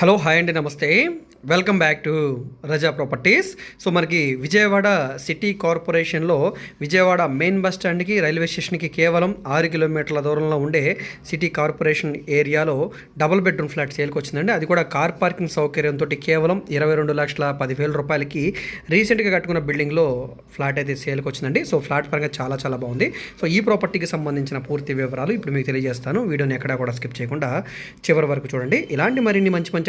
Hello hi అండి నమస్తే. Welcome back to Raza properties so మనకి విజయవాడ సిటీ కార్పొరేషన్లో విజయవాడ మెయిన్ బస్ స్టాండ్కి రైల్వే స్టేషన్కి కేవలం ఆరు కిలోమీటర్ల దూరంలో ఉండే సిటీ కార్పొరేషన్ ఏరియాలో డబుల్ బెడ్రూమ్ ఫ్లాట్ సేల్కి వచ్చిందండి. అది కూడా కార్ పార్కింగ్ సౌకర్యంతో కేవలం ఇరవై రెండు లక్షల పదివేల రూపాయలకి రీసెంట్గా కట్టుకున్న బిల్డింగ్లో ఫ్లాట్ అయితే సేల్కి వచ్చిందండి. సో ఫ్లాట్ పరంగా చాలా చాలా బాగుంది. సో ఈ ప్రాపర్టీకి సంబంధించిన పూర్తి వివరాలు ఇప్పుడు మీకు తెలియజేస్తాను. వీడియోని ఎక్కడా కూడా స్కిప్ చేయకుండా చివరి వరకు చూడండి. ఇలాంటి మరిన్ని మంచి మంచి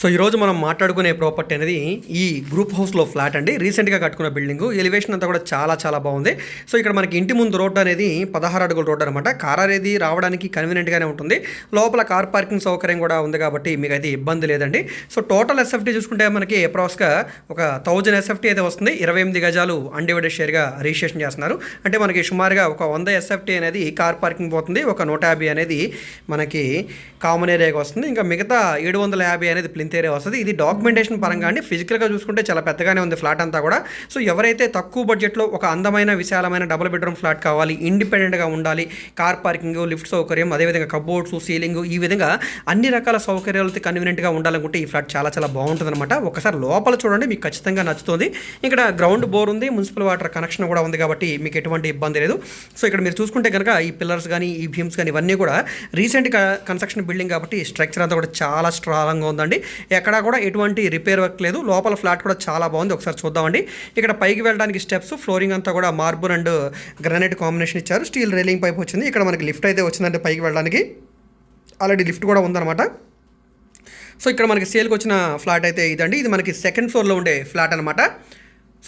సో ఈరోజు మనం మాట్లాడుకునే ప్రాపర్టీ అనేది ఈ గ్రూప్ హౌస్లో ఫ్లాట్ అండి. రీసెంట్గా కట్టుకున్న బిల్డింగ్ ఎలివేషన్ అంతా కూడా చాలా చాలా బాగుంది. సో ఇక్కడ మనకి ఇంటి ముందు రోడ్డు అనేది పదహారు అడుగుల రోడ్డు అనమాట కార్ అనేది రావడానికి కన్వీనియంట్గానే ఉంటుంది. లోపల కార్ పార్కింగ్ సౌకర్యం కూడా ఉంది కాబట్టి మీకు అయితే ఇబ్బంది లేదండి. సో టోటల్ ఎస్ఎఫ్టీ చూసుకుంటే మనకి అప్రాక్స్గా ఒక థౌజండ్ ఎస్ఎఫ్టీ అయితే వస్తుంది. ఇరవై ఎనిమిది గజాలు అన్డివైడెడ్ షేర్గా రిజిస్ట్రేషన్ చేస్తున్నారు. అంటే మనకి సుమారుగా ఒక వంద ఎస్ఎఫ్టీ అనేది కార్ పార్కింగ్ పోతుంది. ఒక నూట యాభై అనేది మనకి కామన్ ఏరియాకి వస్తుంది. ఇంకా మిగతా ఏడు వందల యాభై అనేది ప్లింత్ థియరీ వస్తుంది. ఇది డాక్యుమెంటేషన్ పరంగా అండి. ఫిజికల్గా చూసుకుంటే చాలా పెద్దగానే ఉంది ఫ్లాట్ అంతా కూడా. సో ఎవరైతే తక్కువ బడ్జెట్లో ఒక అందమైన విశాలమైన డబుల్ బెడ్రూమ్ ఫ్లాట్ కావాలి ఇండిపెండెంట్గా ఉండాలి కార్ పార్కింగ్ లిఫ్ట్ సౌకర్యం అదేవిధంగా కబోర్డ్స్ సీలింగ్ ఈ విధంగా అన్ని రకాల సౌకర్యాలతో కన్వీనియంట్గా ఉండాలనుకుంటే ఈ ఫ్లాట్ చాలా చాలా బాగుంటుంది అనమాట ఒకసారి లోపల చూడండి మీకు ఖచ్చితంగా నచ్చుతుంది. ఇక్కడ గ్రౌండ్ బోర్ ఉంది మున్సిపల్ వాటర్ కనెక్షన్ కూడా ఉంది కాబట్టి మీకు ఎటువంటి ఇబ్బంది లేదు. సో ఇక్కడ మీరు చూసుకుంటే కనుక ఈ పిల్లర్స్ కానీ ఈ భీమ్స్ కానీ ఇవన్నీ కూడా రీసెంట్ కన్స్ట్రక్షన్ బిల్డింగ్ కాబట్టి స్ట్రక్చర్ అంతా కూడా చాలా స్ట్రాంగ్గా ఉందండి. ఎక్కడా కూడా ఎటువంటి రిపేర్ వర్క్ లేదు. లోపల ఫ్లాట్ కూడా చాలా బాగుంది. ఒకసారి చూద్దామండి. ఇక్కడ పైకి వెళ్ళడానికి స్టెప్స్ ఫ్లోరింగ్ అంతా కూడా మార్బుల్ అండ్ గ్రానైట్ కాంబినేషన్ ఇచ్చారు. స్టీల్ రైలింగ్ పైప్ వచ్చింది. ఇక్కడ మనకి లిఫ్ట్ అయితే వచ్చిందంటే పైకి వెళ్ళడానికి. ఆల్రెడీ లిఫ్ట్ కూడా ఉందన్నమాట. సో ఇక్కడ మనకి సేల్కి వచ్చిన ఫ్లాట్ అయితే ఇదండి. ఇది మనకి సెకండ్ ఫ్లోర్లో ఉండే ఫ్లాట్ అనమాట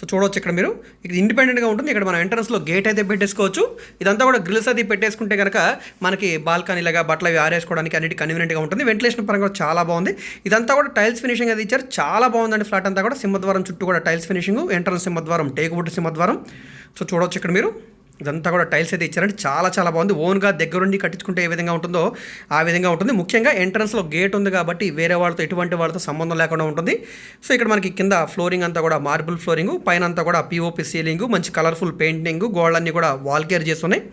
సో చూడవచ్చు ఇక్కడ మీరు. ఇది ఇండిపెండెంట్గా ఉంటుంది. ఇక్కడ మన ఎంట్రన్స్లో గేట్ అయితే పెట్టేసుకోవచ్చు. ఇదంతా కూడా గ్రిల్స్ అది పెట్టేసుకుంటే కనుక మనకి బాల్కనీ లాగా బట్టలు అవి ఆరేసుకోవడానికి అన్నిటి కన్వీనియంట్గా ఉంటుంది. వెంటిలేషన్ పరంగా కూడా చాలా బాగుంది. ఇదంతా కూడా టైల్స్ ఫినిషింగ్ అది ఇచ్చారు. చాలా బాగుందండి ఫ్లాట్ అంతా కూడా. సింహద్వారం చుట్టూ కూడా టైల్స్ ఫినిషింగ్ ఎంట్రన్స్ సింహద్వారం టేకుబుట్టు సింహద్వారం. సో చూడవచ్చు ఇక్కడ మీరు. ఇదంతా కూడా టైల్స్ అయితే ఇచ్చారంటే చాలా చాలా బాగుంది. ఓన్గా దగ్గరుండి కట్టించుకుంటే ఏ విధంగా ఉంటుందో ఆ విధంగా ఉంటుంది. ముఖ్యంగా ఎంట్రన్స్లో గేట్ ఉంది కాబట్టి వేరే వాళ్ళతో ఎటువంటి వాళ్ళతో సంబంధం లేకుండా ఉంటుంది. సో ఇక్కడ మనకి కింద ఫ్లోరింగ్ అంతా కూడా మార్బుల్ ఫ్లోరింగ్ పైన అంతా కూడా పిఓపి సీలింగ్ మంచి కలర్ఫుల్ పెయింటింగ్ గోళ్ళన్నీ కూడా వాల్ కేర్ చేస్తున్నాయి.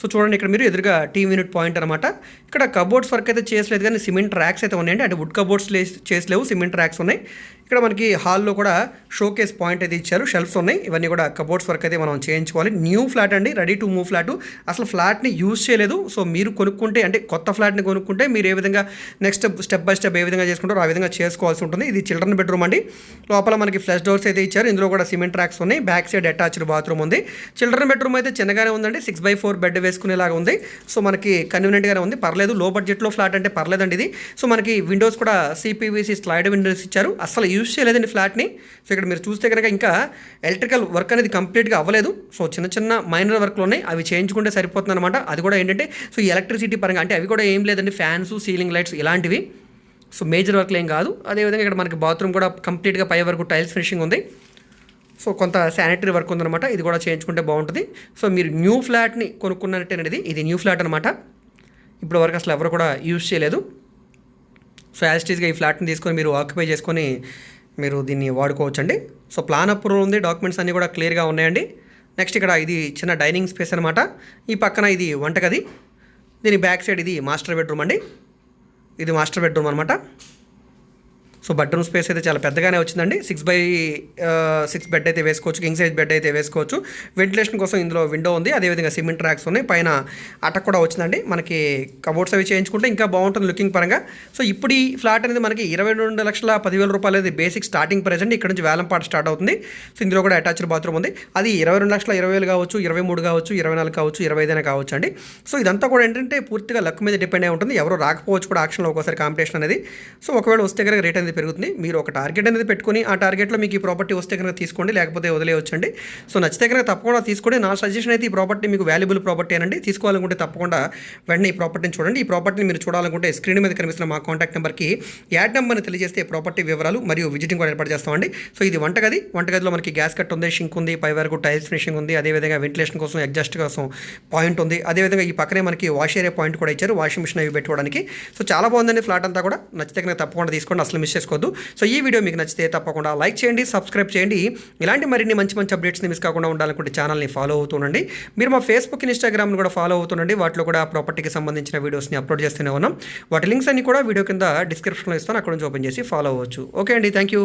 సో చూడండి ఇక్కడ మీరు ఎదురుగా టీమ్ యూనిట్ పాయింట్ అనమాట ఇక్కడ కబోర్డ్స్ వర్క్ అయితే చేయలేదు కానీ సిమెంట్ ట్రాక్స్ అయితే ఉన్నాయండి. అంటే వుడ్ కబోర్డ్స్ చేసలేవు సిమెంట్ ట్రాక్స్ ఉన్నాయి. ఇక్కడ మనకి హాల్లో కూడా షోకేస్ పాయింట్ అయితే ఇచ్చారు. షెల్ఫ్స్ ఉన్నాయి. ఇవన్నీ కూడా కబోర్డ్స్ వర్క్ అయితే మనం చేయించుకోవాలి. న్యూ ఫ్లాట్ అండి. Ready to move flat. అసలు ఫ్లాట్ని యూజ్ చేయలేదు. సో మీరు కొనుక్కుంటే అంటే కొత్త ఫ్లాట్ని కొనుక్కుంటే మీరు ఏ విధంగా నెక్స్ట్ స్టెప్ బై స్టెప్ ఏ విధంగా చేసుకుంటారో ఆ విధంగా చేసుకోవాల్సి ఉంటుంది. ఇది చిల్డ్రన్ బెడ్రూమ్ అండి. లోపల మనకి ఫ్లష్ డోర్స్ అయితే ఇచ్చారు. ఇందులో కూడా సిమెంట్ ట్రాక్స్ ఉన్నాయి. బ్యాక్ సైడ్ అటాచ్డ్ బాత్రూమ్ ఉంది. చిల్డ్రన్ బెడ్రూమ్ అయితే చిన్నగానే ఉందండి. సిక్స్ బై ఫోర్ బెడ్ వేసుకునేలాగా ఉంది. సో మనకి కన్వీనియంట్గానే ఉంది. పర్లేదు. లో బడ్జెట్లో ఫ్లాట్ అంటే పర్లేదండి ఇది. సో మనకి విండోస్ కూడా సిపివిసి స్లైడ్ విండోస్ ఇచ్చారు. అసలు యూజ్ చేయలేదండి ఫ్లాట్ని. సో ఇక్కడ మీరు చూస్తే కనుక ఇంకా ఎలక్ట్రికల్ వర్క్ అనేది కంప్లీట్గా అవ్వలేదు. సో చిన్న చిన్న మైనర్ వర్క్లు ఉన్నాయి అవి చేయించుకుంటే సరిపోతుంది అనమాట అది కూడా ఏంటంటే సో ఈ ఎలక్ట్రిసిటీ పరంగా అంటే అవి కూడా ఏం లేదండి ఫ్యాన్స్ సీలింగ్ లైట్స్ ఇలాంటివి. సో మేజర్ వర్క్లు ఏం కాదు. అదేవిధంగా ఇక్కడ మనకి బాత్రూమ్ కూడా కంప్లీట్గా పై వరకు టైల్స్ ఫినిషింగ్ ఉంది. సో కొంత శానిటరీ వర్క్ ఉందన్నమాట. ఇది కూడా చేయించుకుంటే బాగుంటుంది. సో మీరు న్యూ ఫ్లాట్ని కొనుక్కున్నట్టేనది ఇది. న్యూ ఫ్లాట్ అనమాట ఇప్పుడు వరకు అసలు ఎవరు కూడా యూజ్ చేయలేదు. సో యాజిటీస్గా ఈ ఫ్లాట్ని తీసుకొని మీరు ఆక్యుపై చేసుకొని మీరు దీన్ని వాడుకోవచ్చండి. సో ప్లాన్ అప్రూవల్ ఉంది డాక్యుమెంట్స్ అన్నీ కూడా క్లియర్గా ఉన్నాయండి. నెక్స్ట్ ఇక్కడ ఇది చిన్న డైనింగ్ స్పేస్ అనమాట ఈ పక్కన ఇది వంటగది. దీని బ్యాక్ సైడ్ ఇది మాస్టర్ బెడ్రూమ్ అండి. ఇది మాస్టర్ బెడ్రూమ్ అనమాట సో బెడ్రూమ్ స్పేస్ అయితే చాలా పెద్దగానే వచ్చిందండి. సిక్స్ బై సిక్స్ బెడ్ అయితే వేసుకోవచ్చు కింగ్ సైజ్ బెడ్ అయితే వేసుకోవచ్చు. వెంటిలేషన్ కోసం ఇందులో విండో ఉంది. అదేవిధంగా సిమెంట్ ట్రాక్స్ ఉన్నాయి. పైన అటక్ కూడా వచ్చిందండి. మనకి కబోర్డ్స్ అవి చేయించుకుంటే ఇంకా బాగుంటుంది లుకింగ్ పరంగా. సో ఇప్పుడు ఈ ఫ్లాట్ అనేది మనకి ఇరవై రెండు లక్షల పదివేల రూపాయలు అనేది బేసిక్ స్టార్టింగ్ ప్రైస్ అండి. ఇక్కడ నుంచి వేలంపాట స్టార్ట్ అవుతుంది. సో ఇందులో కూడా అటాచ్డ్ బాత్రూమ్ ఉంది. అది ఇరవై రెండు లక్షల ఇరవై వేలు కావచ్చు ఇరవై మూడు కావచ్చు ఇరవై నాలుగు కావచ్చు ఇరవై ఐదైనా కావచ్చు అండి. సో ఇదంతా కూడా ఏంటంటే పూర్తిగా లక్ మీద డిపెండ్ అయి ఉంటుంది. ఎవరు రాకపోవచ్చు కూడా ఆక్షన్లో ఒక్కోసారి కాంపిటీషన్ అనేది. సో ఒకవేళ వస్తే కనుక రేట్ అనేది పెరుగుతుంది. మీరు ఒక టార్గెట్ అనేది పెట్టుకొని ఆ టార్గెట్లో మీకు ఈ ప్రాపర్టీ వస్తే కనుక తీసుకోండి లేకపోతే వదిలేయొచ్చండి. సో నచ్చితే కనుక తప్పకుండా తీసుకోండి. నా సజెషన్ అయితే ఈ ప్రాపర్టీ మీకు వాల్యుబుల్ ప్రాపర్టీ అనండి. తీసుకోవాలనుకుంటే తప్పకుండా వెంటనే ఈ ప్రాపర్టీని చూడండి. ఈ ప్రాపర్టీని మీరు చూడాలనుకుంటే స్క్రీన్ మీద కనిపిస్తున్న మా కాంటాక్ట్ నెంబర్కి యాడ్ నెంబర్ని తెలియజేస్తే ప్రాపర్టీ వివరాలు మరియు విజిటింగ్ కూడా ఏర్పాటు చేస్తామండి. సో ఇది వంటగది. వంటగదిలో మనకి గ్యాస్ కట్ ఉంది షింక్ ఉంది పై వరకు టైల్స్ ఫినిషింగ్ ఉంది. అదేవిధంగా వెంటిలేషన్ కోసం ఎగ్జాస్ట్ కోసం పాయింట్ ఉంది. అదేవిధంగా ఈ పక్కనే మనకి వాష్ ఏరియా పాయింట్ కూడా ఇచ్చారు. వాషింగ్ మిషన్ అవి పెట్టుకోవడానికి. సో చాలా బాగుందండి. ఫ్లాట్ అంతా కూడా నచ్చితే కనుక తప్పకుండా తీసుకోండి. అసలు మిస్ చేసుకోండి చేసుకోవద్దు. సో ఈ వీడియో మీకు నచ్చితే తప్పకుండా లైక్ చేయండి సబ్స్క్రైబ్ చేయండి. ఇలాంటి మరిన్ని మంచి మంచి అప్డేట్స్ని మిస్ కాకుండా ఉండాలనుకుంటే ఛానల్ని ఫాలో అవుతుండండి మీరు మా ఫేస్బుక్ ఇన్స్టాగ్రామ్ని కూడా ఫాలో అవుతుండండి వాటిలో కూడా ప్రాపర్టీకి సంబంధించిన వీడియోస్ని అప్లోడ్ చేస్తూనే ఉన్నాం. వాటి లింక్స్ అన్ని కూడా వీడియో కింద డిస్క్రిప్షన్లో ఇస్తాను. అక్కడ నుంచి ఓపెన్ చేసి ఫాలో అవ్వచ్చు. ఓకే అండి. Thank you